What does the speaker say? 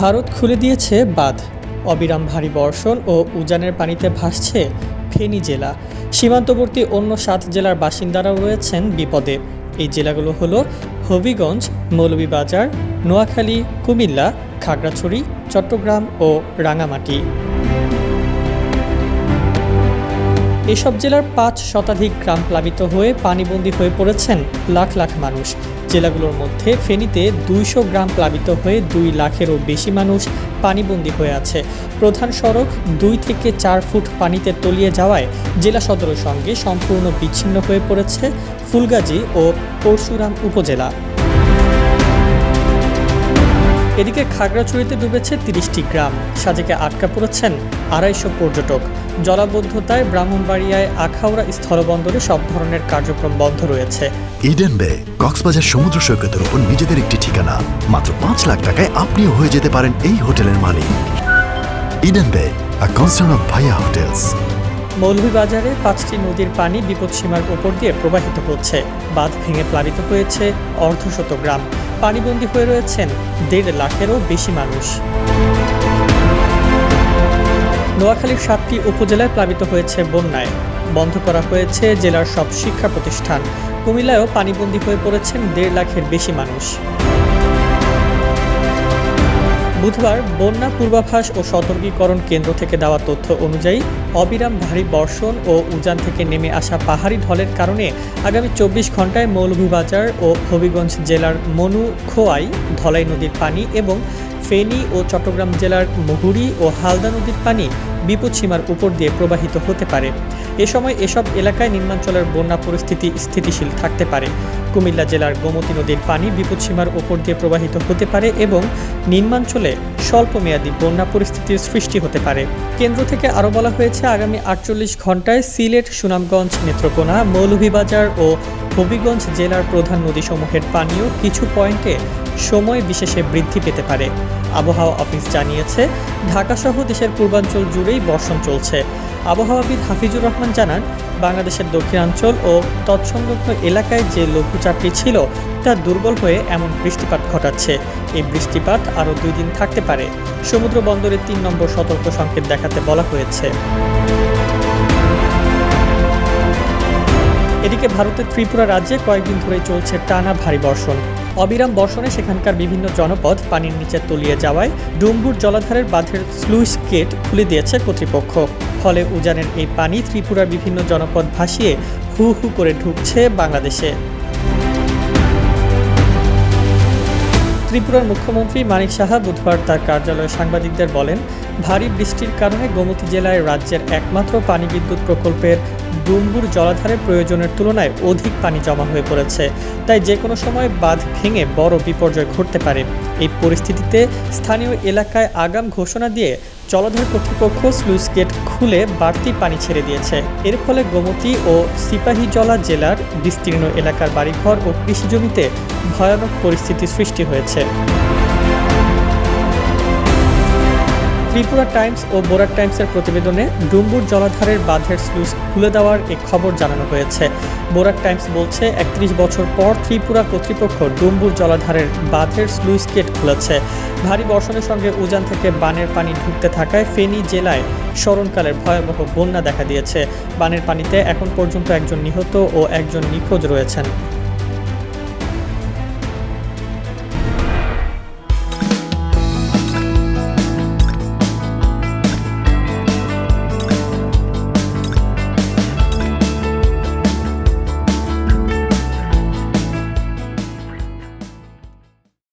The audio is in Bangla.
ভারত খুলে দিয়েছে বাঁধ। অবিরাম ভারী বর্ষণ ও উজানের পানিতে ভাসছে ফেনী জেলা। সীমান্তবর্তী অন্য সাত জেলার বাসিন্দারাও রয়েছেন বিপদে। এই জেলাগুলো হলো হবিগঞ্জ, মৌলভীবাজার, নোয়াখালী, কুমিল্লা, খাগড়াছড়ি, চট্টগ্রাম ও রাঙামাটি এসব জেলার পাঁচ শতাধিক গ্রাম প্লাবিত হয়ে পানিবন্দী হয়ে পড়েছেন লাখ লাখ মানুষ। জেলাগুলোর মধ্যে ফেনীতে দুইশো গ্রাম প্লাবিত হয়ে দুই লাখেরও বেশি মানুষ পানিবন্দী হয়ে আছে। প্রধান সড়ক দুই থেকে চার ফুট পানিতে তলিয়ে যাওয়ায় জেলা সদরের সঙ্গে সম্পূর্ণ বিচ্ছিন্ন হয়ে পড়েছে ফুলগাজী ও পরশুরাম উপজেলা। এদিকে খাগড়াছড়িতে ডুবেছে তিরিশটি গ্রাম। সাজেকে আটকা পড়েছেন আড়াইশো পর্যটক। জলাবদ্ধতায় ব্রাহ্মণবাড়িয়ায় আখাউড়া স্থলবন্দরে সব ধরনের কার্যক্রম বন্ধ রয়েছে। ইডেন বে কক্সবাজার সমুদ্র সৈকতের উপর নিজেদের একটি ঠিকানা। মাত্র পাঁচ লাখ টাকায় আপনিও হয়ে যেতে পারেন এই হোটেলের মালিক। Eden bay a concern of Bhaiya hotels মৌলভীবাজারে পাঁচটি নদীর পানি বিপদসীমার উপর দিয়ে প্রবাহিত হচ্ছে। বাঁধ ভেঙে প্লাবিত হয়েছে অর্ধশত গ্রাম। পানিবন্দী হয়ে রয়েছেন দেড় লাখেরও বেশি মানুষ। নোয়াখালীর সাতটি উপজেলায় প্লাবিত হয়েছে বন্যায়। বন্ধ করা হয়েছে জেলার সব শিক্ষা প্রতিষ্ঠান। কুমিল্লায়ও পানিবন্দী হয়ে পড়েছেন দেড় লাখের বেশি মানুষ। বুধবার বন্যা পূর্বাভাস ও সতর্কীকরণ কেন্দ্র থেকে দেওয়া তথ্য অনুযায়ী অবিরাম ভারী বর্ষণ ও উজান থেকে নেমে আসা পাহাড়ি ঢলের কারণে আগামী চব্বিশ ঘন্টায় মৌলভীবাজার ও হবিগঞ্জ জেলার মনু খোয়াই ধলাই নদীর পানি এবং ফেনী ও চট্টগ্রাম জেলার মুহুরী ও হালদা নদীর পানি বিপদসীমার উপর দিয়ে প্রবাহিত হতে পারে। এ সময় এসব এলাকায় নিম্নাঞ্চলের বন্যা পরিস্থিতি স্থিতিশীল থাকতে পারে। কুমিল্লা জেলার গোমতী নদীর পানি বিপদসীমার ওপর দিয়ে প্রবাহিত হতে পারে এবং নিম্নাঞ্চলে স্বল্পমেয়াদী বন্যা পরিস্থিতির সৃষ্টি হতে পারে। কেন্দ্র থেকে আরও বলা হয়েছে, আগামী আটচল্লিশ ঘন্টায় সিলেট, সুনামগঞ্জ, নেত্রকোনা, মৌলভীবাজার ও হবিগঞ্জ জেলার প্রধান নদীসমূহের পানিও কিছু পয়েন্টে সময় বিশেষে বৃদ্ধি পেতে পারে। আবহাওয়া অফিস জানিয়েছে, ঢাকাসহ দেশের পূর্বাঞ্চল জুড়েই বর্ষণ চলছে। আবহাওয়াবিদ হাফিজুর রহমান জানান, বাংলাদেশের দক্ষিণাঞ্চল ও তৎসংলগ্ন এলাকায় যে লঘুচাপটি ছিল, তা দুর্বল হয়ে এমন বৃষ্টিপাত ঘটাচ্ছে। এই বৃষ্টিপাত আরও দুই দিন থাকতে পারে, সমুদ্র বন্দরে তিন নম্বর সতর্ক সংকেত দেখাতে বলা হয়েছে। এদিকে ভারতের ত্রিপুরা রাজ্যে কয়েকদিন ধরে চলছে টানা ভারী বর্ষণ। অবিরাম বর্ষণে সেখানকার বিভিন্ন জনপদ পানির নিচে তলিয়ে যাওয়ায় ডুম্বুর জলাধারের বাঁধের স্লুইস গেট খুলে দিয়েছে কর্তৃপক্ষ। ফলে উজানের এই পানি ত্রিপুরার বিভিন্ন জনপদ ভাসিয়ে হু হু করে ঢুকছে বাংলাদেশে। ত্রিপুরার মুখ্যমন্ত্রী মানিক সাহা বুধবার তার কার্যালয়ে সাংবাদিকদের বলেন, ভারী বৃষ্টির কারণে গোমতী জেলায় রাজ্যের একমাত্র পানি বিদ্যুৎ প্রকল্পের ডুম্বুর জলাধারে প্রয়োজনের তুলনায় অধিক পানি জমা হয়ে পড়েছে। তাই যে কোনো সময় বাঁধ ভেঙে বড় বিপর্যয় ঘটতে পারে। এই পরিস্থিতিতে স্থানীয় এলাকায় আগাম ঘোষণা দিয়ে জলাধার কর্তৃপক্ষ স্লুইস গেট খুলে বাড়তি পানি ছেড়ে দিয়েছে। এর ফলে গোমতী ও সিপাহীজলা জেলার বিস্তীর্ণ এলাকার বাড়িঘর ও কৃষিজমিতে ভয়ানক পরিস্থিতি সৃষ্টি হয়েছে। ত্রিপুরা টাইমস ও বোরাক টাইমসের প্রতিবেদনে ডুম্বুর জলাধারের বাঁধের স্লুস খুলে দেওয়ার এক খবর জানানো হয়েছে। বোরাক টাইমস বলছে, একত্রিশ বছর পর ত্রিপুরা কর্তৃপক্ষ ডুম্বুর জলাধারের বাঁধের স্লুইস গেট খুলেছে। ভারী বর্ষণের সঙ্গে উজান থেকে বানের পানি ঢুকতে থাকায় ফেনী জেলায় স্মরণকালের ভয়াবহ বন্যা দেখা দিয়েছে। বানের পানিতে এখন পর্যন্ত একজন নিহত ও একজন নিখোঁজ রয়েছেন।